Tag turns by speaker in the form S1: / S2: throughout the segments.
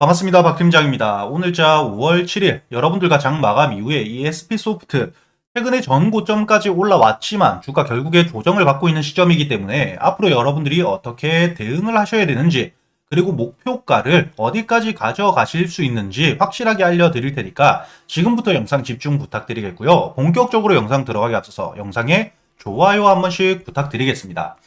S1: 반갑습니다. 박 팀장입니다. 오늘자 5월 7일 여러분들과 장 마감 이후에 이 SP소프트 최근에 전 고점까지 올라왔지만 주가 결국에 조정을 받고 있는 시점이기 때문에 앞으로 여러분들이 어떻게 대응을 하셔야 되는지 그리고 목표가를 어디까지 가져가실 수 있는지 확실하게 알려드릴 테니까 지금부터 영상 집중 부탁드리겠고요. 본격적으로 영상 들어가기 앞서서 영상에 좋아요 한 번씩 부탁드리겠습니다.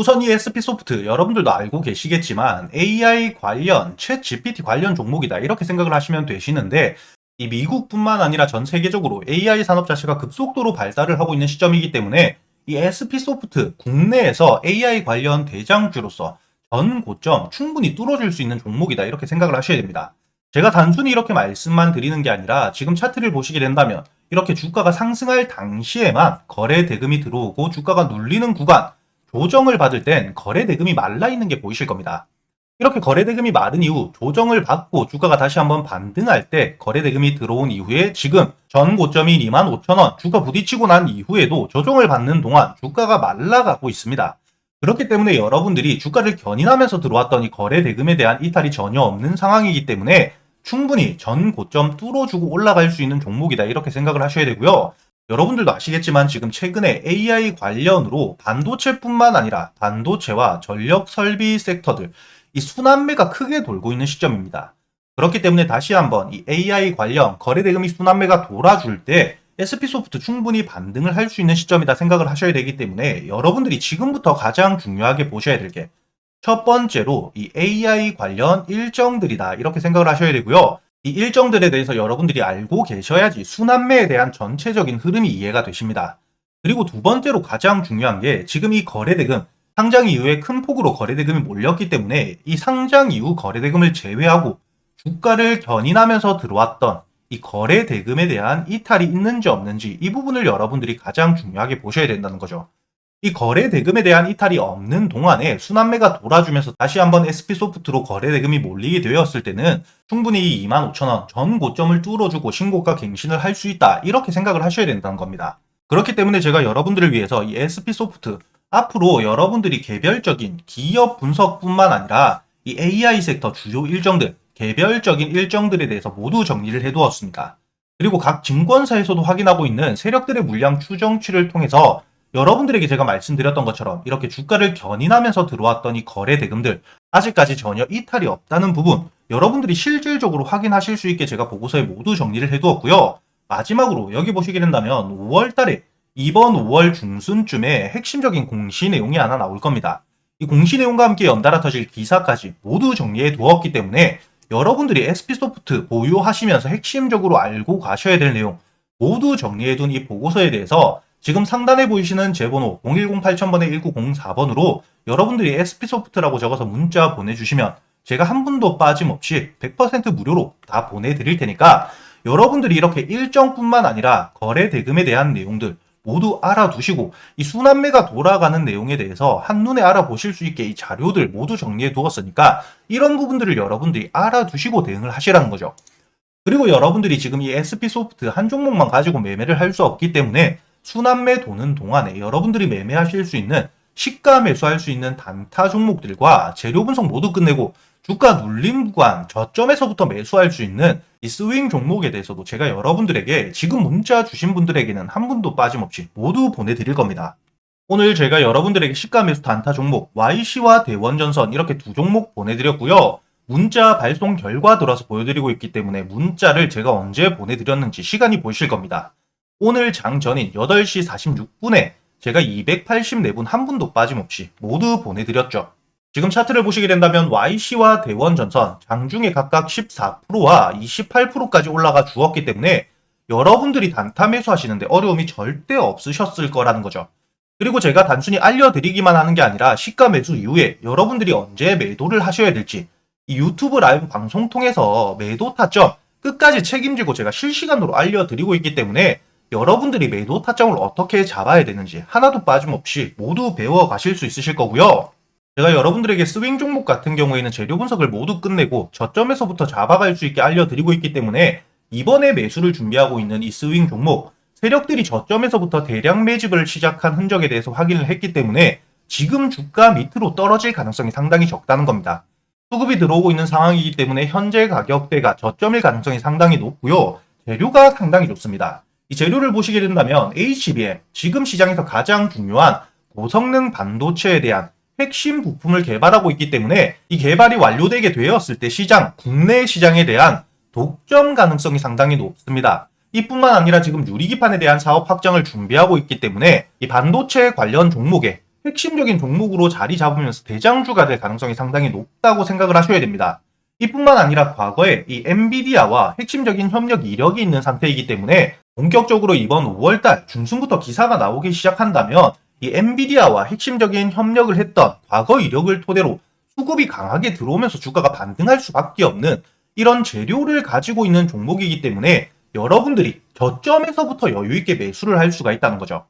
S1: 우선 이 SP소프트 여러분들도 알고 계시겠지만 AI 관련, 챗 GPT 관련 종목이다 이렇게 생각을 하시면 되시는데 이 미국뿐만 아니라 전 세계적으로 AI 산업 자체가 급속도로 발달을 하고 있는 시점이기 때문에 이 SP소프트 국내에서 AI 관련 대장주로서 전 고점 충분히 뚫어줄 수 있는 종목이다 이렇게 생각을 하셔야 됩니다. 제가 단순히 이렇게 말씀만 드리는 게 아니라 지금 차트를 보시게 된다면 이렇게 주가가 상승할 당시에만 거래 대금이 들어오고 주가가 눌리는 구간 조정을 받을 땐 거래 대금이 말라 있는 게 보이실 겁니다. 이렇게 거래 대금이 마른 이후 조정을 받고 주가가 다시 한번 반등할 때 거래 대금이 들어온 이후에 지금 전 고점이 25,000원 주가 부딪히고 난 이후에도 조정을 받는 동안 주가가 말라가고 있습니다. 그렇기 때문에 여러분들이 주가를 견인하면서 들어왔던 이 거래 대금에 대한 이탈이 전혀 없는 상황이기 때문에 충분히 전 고점 뚫어주고 올라갈 수 있는 종목이다 이렇게 생각을 하셔야 되고요. 여러분들도 아시겠지만 지금 최근에 AI 관련으로 반도체뿐만 아니라 반도체와 전력 설비 섹터들 이 순환매가 크게 돌고 있는 시점입니다. 그렇기 때문에 다시 한번 이 AI 관련 거래 대금이 순환매가 돌아줄 때 SP소프트 충분히 반등을 할 수 있는 시점이다 생각을 하셔야 되기 때문에 여러분들이 지금부터 가장 중요하게 보셔야 될 게 첫 번째로 이 AI 관련 일정들이다 이렇게 생각을 하셔야 되고요. 이 일정들에 대해서 여러분들이 알고 계셔야지 순환매에 대한 전체적인 흐름이 이해가 되십니다. 그리고 두 번째로 가장 중요한 게 지금 이 거래대금 상장 이후에 큰 폭으로 거래대금이 몰렸기 때문에 이 상장 이후 거래대금을 제외하고 주가를 견인하면서 들어왔던 이 거래대금에 대한 이탈이 있는지 없는지 이 부분을 여러분들이 가장 중요하게 보셔야 된다는 거죠. 이 거래 대금에 대한 이탈이 없는 동안에 순환매가 돌아주면서 다시 한번 SP소프트로 거래 대금이 몰리게 되었을 때는 충분히 25,000원 전 고점을 뚫어주고 신고가 갱신을 할 수 있다 이렇게 생각을 하셔야 된다는 겁니다. 그렇기 때문에 제가 여러분들을 위해서 이 SP소프트 앞으로 여러분들이 개별적인 기업 분석뿐만 아니라 이 AI 섹터 주요 일정들 개별적인 일정들에 대해서 모두 정리를 해두었습니다. 그리고 각 증권사에서도 확인하고 있는 세력들의 물량 추정치를 통해서 여러분들에게 제가 말씀드렸던 것처럼 이렇게 주가를 견인하면서 들어왔던 이 거래 대금들 아직까지 전혀 이탈이 없다는 부분 여러분들이 실질적으로 확인하실 수 있게 제가 보고서에 모두 정리를 해두었고요. 마지막으로 여기 보시게 된다면 5월 달에 이번 5월 중순쯤에 핵심적인 공시 내용이 하나 나올 겁니다. 이 공시 내용과 함께 연달아 터질 기사까지 모두 정리해 두었기 때문에 여러분들이 SP소프트 보유하시면서 핵심적으로 알고 가셔야 될 내용 모두 정리해 둔 이 보고서에 대해서 지금 상단에 보이시는 제 번호 010-8000번에 1904번으로 여러분들이 SP소프트라고 적어서 문자 보내주시면 제가 한 분도 빠짐없이 100% 무료로 다 보내드릴 테니까 여러분들이 이렇게 일정뿐만 아니라 거래 대금에 대한 내용들 모두 알아두시고 이 순환매가 돌아가는 내용에 대해서 한눈에 알아보실 수 있게 이 자료들 모두 정리해 두었으니까 이런 부분들을 여러분들이 알아두시고 대응을 하시라는 거죠. 그리고 여러분들이 지금 이 SP소프트 한 종목만 가지고 매매를 할 수 없기 때문에 순환매 도는 동안에 여러분들이 매매하실 수 있는 시가 매수할 수 있는 단타 종목들과 재료 분석 모두 끝내고 주가 눌림 구간 저점에서부터 매수할 수 있는 이 스윙 종목에 대해서도 제가 여러분들에게 지금 문자 주신 분들에게는 한 분도 빠짐없이 모두 보내드릴 겁니다. 오늘 제가 여러분들에게 시가 매수 단타 종목 YC와 대원전선 이렇게 두 종목 보내드렸고요. 문자 발송 결과 들어서 보여드리고 있기 때문에 문자를 제가 언제 보내드렸는지 시간이 보이실 겁니다. 오늘 장 전인 8시 46분에 제가 284분 한 분도 빠짐없이 모두 보내드렸죠. 지금 차트를 보시게 된다면 YC와 대원전선 장중에 각각 14%와 28%까지 올라가 주었기 때문에 여러분들이 단타 매수하시는데 어려움이 절대 없으셨을 거라는 거죠. 그리고 제가 단순히 알려드리기만 하는 게 아니라 시가 매수 이후에 여러분들이 언제 매도를 하셔야 될지 이 유튜브 라이브 방송 통해서 매도 타점 끝까지 책임지고 제가 실시간으로 알려드리고 있기 때문에 여러분들이 매도 타점을 어떻게 잡아야 되는지 하나도 빠짐없이 모두 배워 가실 수 있으실 거고요. 제가 여러분들에게 스윙 종목 같은 경우에는 재료 분석을 모두 끝내고 저점에서부터 잡아갈 수 있게 알려드리고 있기 때문에 이번에 매수를 준비하고 있는 이 스윙 종목 세력들이 저점에서부터 대량 매집을 시작한 흔적에 대해서 확인을 했기 때문에 지금 주가 밑으로 떨어질 가능성이 상당히 적다는 겁니다. 수급이 들어오고 있는 상황이기 때문에 현재 가격대가 저점일 가능성이 상당히 높고요. 재료가 상당히 좋습니다. 이 재료를 보시게 된다면 HBM, 지금 시장에서 가장 중요한 고성능 반도체에 대한 핵심 부품을 개발하고 있기 때문에 이 개발이 완료되게 되었을 때 시장, 국내 시장에 대한 독점 가능성이 상당히 높습니다. 이뿐만 아니라 지금 유리기판에 대한 사업 확장을 준비하고 있기 때문에 이 반도체 관련 종목에 핵심적인 종목으로 자리 잡으면서 대장주가 될 가능성이 상당히 높다고 생각을 하셔야 됩니다. 이뿐만 아니라 과거에 이 엔비디아와 핵심적인 협력 이력이 있는 상태이기 때문에 본격적으로 이번 5월달 중순부터 기사가 나오기 시작한다면 이 엔비디아와 핵심적인 협력을 했던 과거 이력을 토대로 수급이 강하게 들어오면서 주가가 반등할 수밖에 없는 이런 재료를 가지고 있는 종목이기 때문에 여러분들이 저점에서부터 여유 있게 매수를 할 수가 있다는 거죠.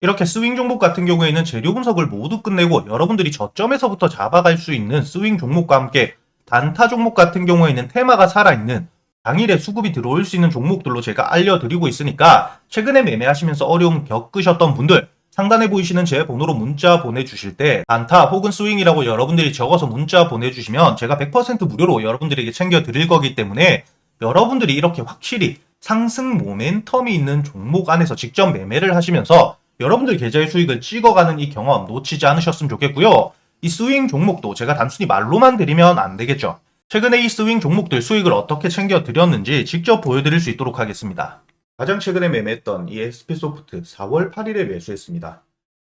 S1: 이렇게 스윙 종목 같은 경우에는 재료 분석을 모두 끝내고 여러분들이 저점에서부터 잡아갈 수 있는 스윙 종목과 함께 단타 종목 같은 경우에는 테마가 살아있는 당일에 수급이 들어올 수 있는 종목들로 제가 알려드리고 있으니까 최근에 매매하시면서 어려움 겪으셨던 분들 상단에 보이시는 제 번호로 문자 보내주실 때 단타 혹은 스윙이라고 여러분들이 적어서 문자 보내주시면 제가 100% 무료로 여러분들에게 챙겨드릴 거기 때문에 여러분들이 이렇게 확실히 상승 모멘텀이 있는 종목 안에서 직접 매매를 하시면서 여러분들 계좌의 수익을 찍어가는 이 경험 놓치지 않으셨으면 좋겠고요. 이 스윙 종목도 제가 단순히 말로만 드리면 안 되겠죠. 최근에 이 스윙 종목들 수익을 어떻게 챙겨 드렸는지 직접 보여드릴 수 있도록 하겠습니다. 가장 최근에 매매했던 이 SP소프트 4월 8일에 매수했습니다.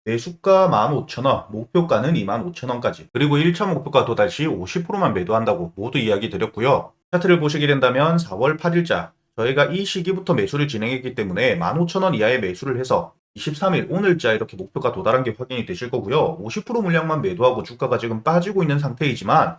S1: 매수가 15,000원, 목표가는 25,000원까지, 그리고 1차 목표가 도달 시 50%만 매도한다고 모두 이야기 드렸고요. 차트를 보시게 된다면 4월 8일자, 저희가 이 시기부터 매수를 진행했기 때문에 15,000원 이하의 매수를 해서 23일 오늘자 이렇게 목표가 도달한 게 확인이 되실 거고요. 50% 물량만 매도하고 주가가 지금 빠지고 있는 상태이지만